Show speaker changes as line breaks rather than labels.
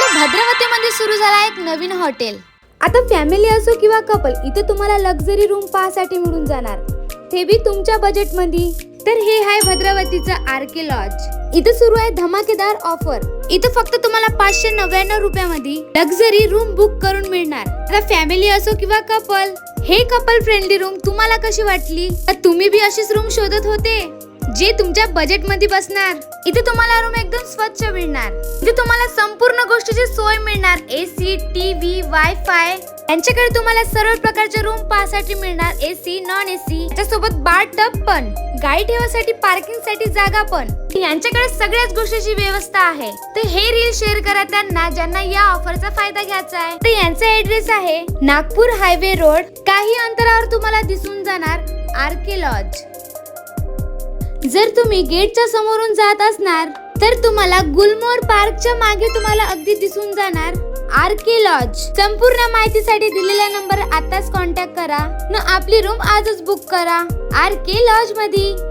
आपल्या भद्रावतीमध्ये सुरू झाला एक नवीन हॉटेल.
आता फॅमिली असो किंवा कपल इथे तुम्हाला लक्झरी रूम पाहासाठी मिळून जाणार. ते बी तुमच्या बजेटमध्ये तर हे आहे भद्रावतीचं आर के लॉज इथं सुरू आहे धमाकेदार ऑफर
इथं फक्त तुम्हाला पाचशे नव्याण्णव रुपयामध्ये
लक्झरी रूम बुक करून मिळणार. आता फॅमिली असो किंवा कपल
हे कपल फ्रेंडली रूम तुम्हाला कशी वाटली?
तर तुम्ही बी अशीच रूम शोधत होते. जे तुमच्या बजेटमध्ये बसणार
इथे तुम्हाला रूम एकदम स्वच्छ मिळणार. इथे तुम्हाला संपूर्ण गोष्टीची सोय मिळणार. एसी टीव्ही वायफाय यांच्याकडे तुम्हाला सर्व प्रकारचे रूम पाहण्यासाठी मिळणार. एसी नॉन एसी त्यासोबत बार टब पण. गाडी ठेवासाठी पार्किंगसाठी जागा पण. यांच्याकडे सगळ्याच गोष्टीची व्यवस्था आहे. तर हे रील शेअर करा त्यांना ज्यांना या ऑफरचा फायदा घ्यायचा आहे. तर यांचा ऍड्रेस आहे नागपूर हायवे रोड काही अंतरावर तुम्हाला दिसून जाणार आर के लॉज
जर तुम्ही गेटच्या समोरून जात असणार
तर तुम्हाला गुलमोर पार्कच्या मागे तुम्हाला अगदी दिसून जाणार. RK lodge. संपूर्ण माहितीसाठी दिलेला नंबर आताच कॉन्टॅक्ट करा. न आपली रूम आजच बुक करा. आर के लॉजमध्ये